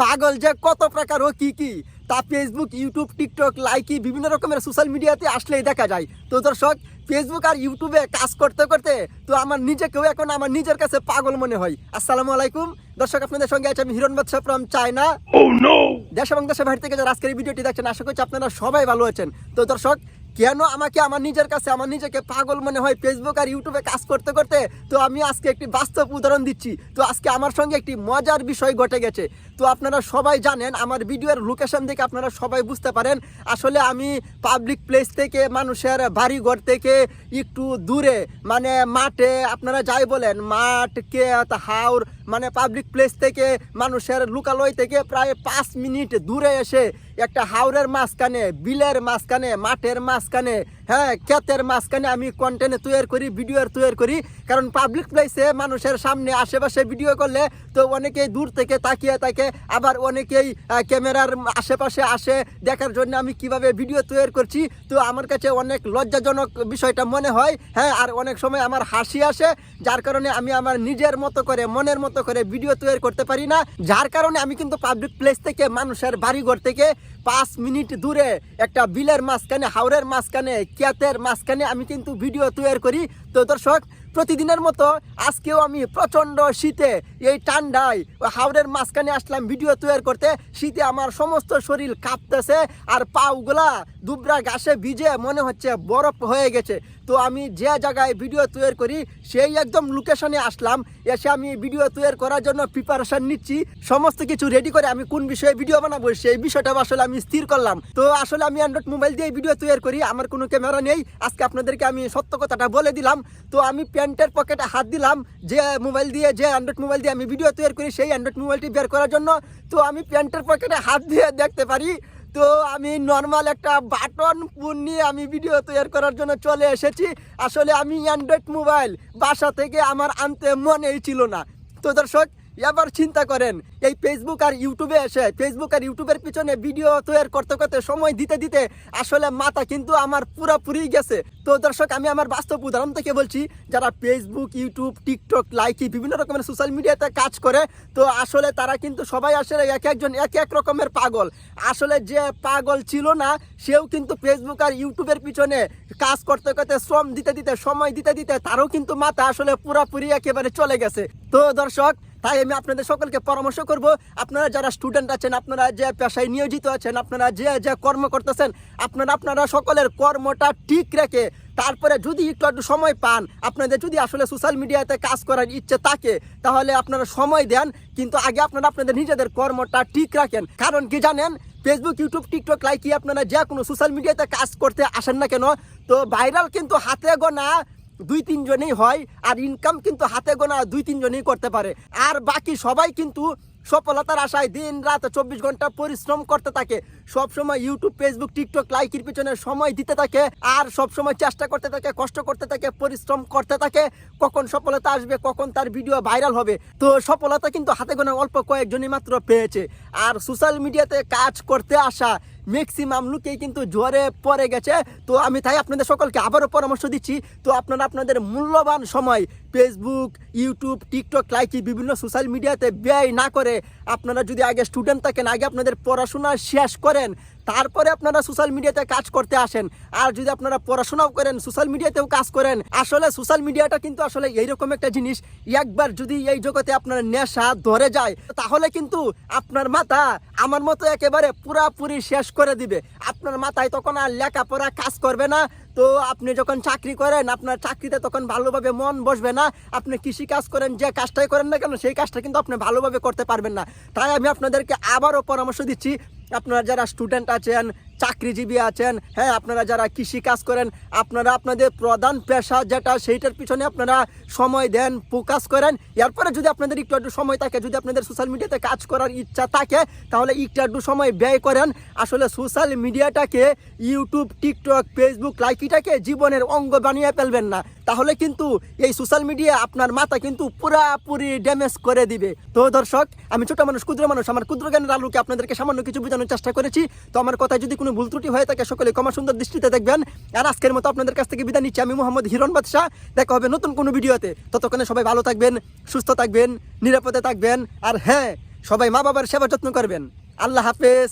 পাগল যে কত প্রকার ও কি কি। তা ফেসবুক ইউটিউব টিকটক লাইকি বিভিন্ন রকমের সোশ্যাল মিডিয়াতে আসলেই দেখা যায়। তো দর্শক ফেসবুক আর ইউটিউবে কাজ করতে করতে তো আমার নিজেকেও এখন আমার নিজের কাছে পাগল মনে হয়। আসসালামু আলাইকুম। দর্শক আপনাদের সঙ্গে আছে আমি হিরণ বাদশা ফ্রম চায়না দেশ এবং দেশের বাইরে থেকে যারা আজকের ভিডিওটি দেখছেন আশা করছি আপনারা সবাই ভালো আছেন। তো দর্শক কেন আমাকে আমার নিজের কাছে, আমার নিজেকে পাগল মনে হয় ফেসবুক আর ইউটিউবে কাজ করতে করতে? তো আমি আজকে একটি বাস্তব উদাহরণ দিচ্ছি। তো আজকে আমার সঙ্গে একটি মজার বিষয় ঘটে গেছে। তো আপনারা সবাই জানেন, আমার ভিডিওর লোকেশন দেখে আপনারা সবাই বুঝতে পারেন, আসলে আমি পাবলিক প্লেস থেকে, মানুষের বাড়ি ঘর থেকে একটু দূরে মানে মাঠে, আপনারা যাই বলেন, মাঠ কেত হাওর মানে পাবলিক প্লেস থেকে, মানুষের লুকালয় থেকে প্রায় পাঁচ মিনিট দূরে এসে একটা হাওড়ের মাঝখানে, বিলের মাঝখানে, মাঠের মাঝখানে হ্যাঁ ক্ষেতের মাঝখানে আমি কন্টেন্ট তৈরি করি ভিডিও তৈরি করি। কারণ পাবলিক প্লেসে মানুষের সামনে আশেপাশে ভিডিও করলে তো অনেকেই দূর থেকে তাকিয়ে থাকে, আবার অনেকেই ক্যামেরার আশেপাশে আসে। দেখার জন্য আমি কীভাবে ভিডিও তৈরি করছি? তো আমার কাছে অনেক লজ্জাজনক বিষয়টা মনে হয় হ্যাঁ আর অনেক সময় আমার হাসি আসে, যার কারণে আমি আমার নিজের মতো করে, মনের মতো করে ভিডিও তৈরি করতে পারি না। যার কারণে আমি কিন্তু পাবলিক প্লেস থেকে মানুষের বাড়িঘর থেকে পাঁচ মিনিট দূরে একটা বিলের মাঝখানে, হাওরের মাঝখানে ক্যাতের মাঝখানে আমি কিন্তু ভিডিও তৈরি করি। তো দর্শক প্রতিদিনের মতো আজকেও আমি প্রচণ্ড শীতে এই ঠান্ডায় ওই হাওরের মাঝখানে আসলাম ভিডিও তৈরি করতে। শীতে আমার সমস্ত শরীর কাঁপতেছে আর পাউগুলা দুবরা ঘাসে ভিজে মনে হচ্ছে বরফ হয়ে গেছে। তো আমি যে জায়গায় ভিডিও তৈরি করি, সেই একদম লোকেশনে আসলাম। এসে আমি ভিডিও তৈরি করার জন্য প্রিপারেশন নিচ্ছি। সমস্ত কিছু রেডি করে আমি কোন বিষয়ে ভিডিও বানাবো, সেই বিষয়টা আসলে আমি স্থির করলাম। তো আসলে আমি অ্যান্ড্রয়েড মোবাইল দিয়ে ভিডিও তৈরি করি, আমার কোনো ক্যামেরা নেই। আজকে আপনাদেরকে আমি সত্য কথাটা বলে দিলাম। তো আমি প্যান্টের পকেটে হাত দিলাম, যে মোবাইল দিয়ে, যে অ্যান্ড্রয়েড মোবাইল দিয়ে আমি ভিডিও তৈরি করি, সেই অ্যান্ড্রয়েড মোবাইলটি বের করার জন্য। তো আমি প্যান্টের পকেটে হাত দিয়ে দেখতে পারি। তো আমি নর্মাল একটা বাটন ফোন নিয়ে আমি ভিডিও তৈরি করার জন্য চলে এসেছি। আসলে আমি অ্যান্ড্রয়েড মোবাইল বাসা থেকে আমার আনতে মনেই ছিল না। তো দর্শক এবার চিন্তা করেন, এই ফেসবুক আর ইউটিউবে এসে ফেসবুক আর ইউটিউবের পিছনে ভিডিও তৈরি করতে করতে সময় দিতে দিতে আসলে মাথা কিন্তু আমার পুরোপুরি গেছে। তো দর্শক, আমি আমার বাস্তব উদাহরণ থেকে বলছি, যারা ফেসবুক ইউটিউব টিকটক লাইকি বিভিন্ন রকমের সোশ্যাল মিডিয়াতে কাজ করে, তো আসলে তারা কিন্তু সবাই আসলে এক একজন এক এক রকমের পাগল। আসলে যে পাগল ছিল না, সেও কিন্তু ফেসবুক আর ইউটিউবের পিছনে কাজ করতে করতে শ্রম দিতে দিতে, সময় দিতে দিতে তারও কিন্তু মাথা আসলে পুরোপুরি একেবারে চলে গেছে। তো দর্শক তাই আমি আপনাদের সকলকে পরামর্শ করব, আপনারা যারা স্টুডেন্ট আছেন, আপনারা যে পেশায় নিয়োজিত আছেন, আপনারা যে যে কর্ম করতেছেন, আপনারা আপনারা সকলের কর্মটা ঠিক রেখে, তারপরে যদি একটু একটু সময় পান, আপনাদের যদি আসলে সোশ্যাল মিডিয়াতে কাজ করার ইচ্ছে থাকে, তাহলে আপনারা সময় দেন, কিন্তু আগে আপনারা আপনাদের নিজেদের কর্মটা ঠিক রাখেন। কারণ কি জানেন ফেসবুক ইউটিউব টিকটক লাইকি আপনারা যে কোনো সোশ্যাল মিডিয়াতে কাজ করতে আসেন না কেন, তো ভাইরাল কিন্তু হাতে গোনা দুই তিনজনেই হয় আর ইনকাম কিন্তু হাতে গোনা দুই তিনজনেই করতে পারে। আর বাকি সবাই কিন্তু সফলতার আশায় দিন রাত চব্বিশ ঘণ্টা পরিশ্রম করতে থাকে। সব সময় ইউটিউব ফেসবুক টিকটক লাইকের পিছনে সময় দিতে থাকে আর সব সময় চেষ্টা করতে থাকে, কষ্ট করতে থাকে, পরিশ্রম করতে থাকে। কখন সফলতা আসবে, কখন তার ভিডিও ভাইরাল হবে। তো সফলতা কিন্তু হাতে গোনা অল্প কয়েকজনই মাত্র পেয়েছে। আর সোশ্যাল মিডিয়াতে কাজ করতে আসা ম্যাক্সিমাম লোকেই কিন্তু জ্বরে পড়ে গেছে। তো আমি তাই আপনাদের সকলকে আবারও পরামর্শ দিচ্ছি, তো আপনারা আপনাদের মূল্যবান সময় ফেসবুক ইউটিউব টিকটক লাইকি বিভিন্ন সোশ্যাল মিডিয়াতে ব্যয় না করে আপনারা যদি আগে স্টুডেন্ট থাকেন, আগে আপনাদের পড়াশোনা শেষ করেন তারপরে আপনারা সোশ্যাল মিডিয়াতে কাজ করতে আসেন। আর যদি আপনারা পড়াশোনাও করেন সোশ্যাল মিডিয়াতেও কাজ করেন, আসলে সোশ্যাল মিডিয়াটা কিন্তু আসলে এইরকম একটা জিনিস। একবার যদি এই জগতে আপনার নেশা ধরে যায়, তাহলে কিন্তু আপনার মাথা আমার মতো একেবারে পুরাপুরি শেষ করে দিবে। আপনার মাথায় তখন আর লেখাপড়া কাজ করবে না। তো আপনি যখন চাকরি করেন, আপনার চাকরিতে তখন ভালোভাবে মন বসবে না। আপনি কৃষি কাজ করেন, যে কাজটাই করেন না কেন, সেই কাজটা কিন্তু আপনি ভালোভাবে করতে পারবেন না। তাই আমি আপনাদেরকে আবারও পরামর্শ দিচ্ছি আপনারা যারা স্টুডেন্ট আছেন চাকরিজীবী আছেন হ্যাঁ আপনারা যারা কৃষি কাজ করেন, আপনারা আপনাদের প্রধান পেশা যেটা, সেইটার পিছনে আপনারা সময় দেন ফোকাস করেন। এরপরে যদি আপনাদের একটু একটু সময় থাকে, যদি আপনাদের সোশ্যাল মিডিয়াতে কাজ করার ইচ্ছা থাকে, তাহলে একটু একটু সময় ব্যয় করেন। আসলে সোশ্যাল মিডিয়াটাকে ইউটিউব টিকটক ফেসবুক লাইকিটাকে জীবনের অঙ্গ বানিয়ে ফেলবেন না। তাহলে কিন্তু এই সোশ্যাল মিডিয়া আপনার মাথা কিন্তু পুরাপুরি ড্যামেজ করে দিবে। তো দর্শক, আমি ছোট মানুষ, ক্ষুদ্র মানুষ, আমার ক্ষুদ্র জ্ঞানের আলোকে আপনাদেরকে সামান্য কিছু বোঝানোর চেষ্টা করেছি। তো আমার কথায় যদি কোনো ভুল ত্রুটি হয়ে থাকে সকলে ক্ষমা সুন্দর দৃষ্টিতে দেখবেন। আর আজকের মতো আপনাদের কাছ থেকে বিদায় নিচ্ছি। আমি মোহাম্মদ হিরণ বাদশাহ। দেখা হবে নতুন কোনো ভিডিওতে। ততক্ষণে সবাই ভালো থাকবেন, সুস্থ থাকবেন, নিরাপদে থাকবেন। আর হ্যাঁ সবাই মা বাবার সেবা যত্ন করবেন। আল্লাহ হাফেজ।